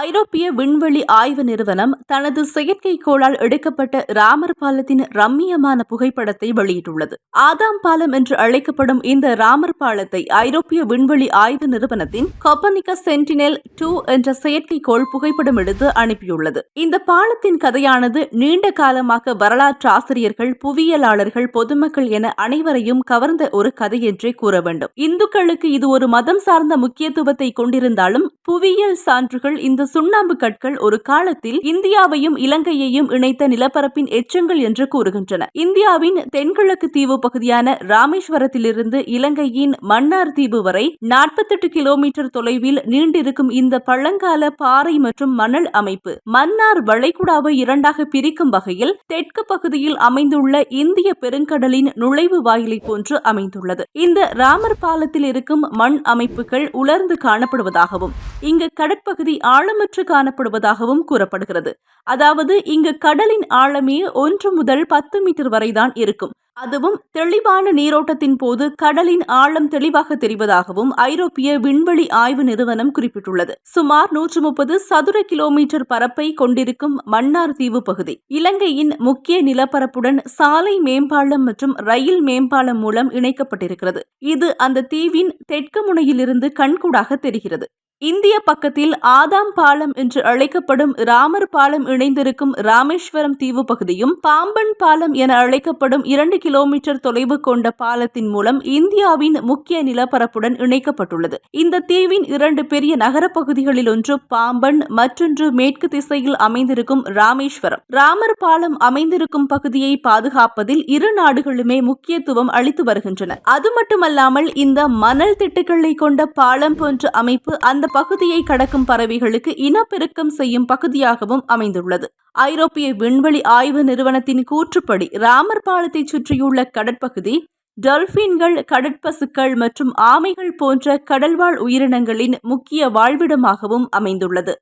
ஐரோப்பிய விண்வெளி ஆய்வு நிறுவனம் தனது செயற்கைக்கோளால் எடுக்கப்பட்ட ராமர் பாலத்தின் ரம்மியமான புகைப்படத்தை வெளியிட்டுள்ளது. ஆதாம் பாலம் என்று அழைக்கப்படும் இந்த ராமர் பாலத்தை ஐரோப்பிய விண்வெளி ஆய்வு நிறுவனத்தின் கொப்பனிக்க சென்டினெல் டூ என்ற செயற்கைக்கோள் புகைப்படம் எடுத்து அனுப்பியுள்ளது. இந்த பாலத்தின் கதையானது நீண்ட காலமாக வரலாற்று ஆசிரியர்கள் புவியியலாளர்கள் பொதுமக்கள் என அனைவரையும் கவர்ந்த ஒரு கதை என்றே கூற வேண்டும். இந்துக்களுக்கு இது ஒரு மதம் சார்ந்த முக்கியத்துவத்தை கொண்டிருந்தாலும் புவியியல் சான்றுகள் இந்த சுண்ணாம்பு கற்கள் ஒரு காலத்தில் இந்தியாவையும் இலங்கையையும் இணைத்த நிலப்பரப்பின் எச்சங்கள் என்று கூறுகின்றன. இந்தியாவின் தென்கிழக்கு தீவு பகுதியான ராமேஸ்வரத்திலிருந்து இலங்கையின் மன்னார் தீவு வரை நாற்பத்தெட்டு கிலோமீட்டர் தொலைவில் நீண்டிருக்கும் இந்த பழங்கால பாறை மற்றும் மணல் அமைப்பு மன்னார் வளைகுடாவை இரண்டாக பிரிக்கும் வகையில் தெற்கு பகுதியில் அமைந்துள்ள இந்திய பெருங்கடலின் நுழைவு வாயிலை போன்று அமைந்துள்ளது. இந்த ராமர் பாலத்தில் இருக்கும் மண் அமைப்புகள் உலர்ந்து காணப்படுவதாகவும் இங்கு கடற்பகுதி ஆழமற்று காணப்படுவதாகவும் கூறப்படுகிறது. அதாவது இங்கு கடலின் ஆழமே ஒன்று முதல் பத்து மீட்டர் வரைதான் இருக்கும். அதுவும் தெளிவான நீரோட்டத்தின் போது கடலின் ஆழம் தெளிவாக தெரிவதாகவும் ஐரோப்பிய விண்வெளி ஆய்வு நிறுவனம் குறிப்பிட்டுள்ளது. சுமார் நூற்று முப்பது சதுர கிலோமீட்டர் பரப்பை கொண்டிருக்கும் மன்னார் தீவு பகுதி. இலங்கையின் முக்கிய நிலப்பரப்புடன் சாலை மேம்பாலம் மற்றும் ரயில் மேம்பாலம் மூலம் இணைக்கப்பட்டிருக்கிறது. இது அந்த தீவின் தெற்கு முனையிலிருந்து கண்கூடாக தெரிகிறது. இந்திய பக்கத்தில் ஆதாம் பாலம் என்று அழைக்கப்படும் ராமர் பாலம் இணைந்திருக்கும் ராமேஸ்வரம் தீவு பகுதியும் பாம்பன் பாலம் என அழைக்கப்படும் இரண்டு கிலோமீட்டர் தொலைவு கொண்ட பாலத்தின் மூலம் இந்தியாவின் முக்கிய நிலப்பரப்புடன் இணைக்கப்பட்டுள்ளது. இந்த தீவின் இரண்டு பெரிய நகர பகுதிகளில் ஒன்று பாம்பன் மற்றொன்று மேற்கு திசையில் அமைந்திருக்கும் ராமேஸ்வரம். ராமர் பாலம் அமைந்திருக்கும் பகுதியை பாதுகாப்பதில் இரு நாடுகளுமே முக்கியத்துவம் அளித்து வருகின்றன. அது மட்டுமல்லாமல் இந்த மணல் திட்டுகளை கொண்ட பாலம் போன்ற அமைப்பு அந்த பகுதியை கடக்கும் பறவைகளுக்கு இனப்பெருக்கம் செய்யும் பகுதியாகவும் அமைந்துள்ளது. ஐரோப்பிய விண்வெளி ஆய்வு நிறுவனத்தின் கூற்றுப்படி ராமர் பாலத்தை சுற்றியுள்ள கடற்பகுதி டல்பின்கள் கடற்பசுக்கள் மற்றும் ஆமைகள் போன்ற கடல்வாழ் உயிரினங்களின் முக்கிய வாழ்விடமாகவும் அமைந்துள்ளது.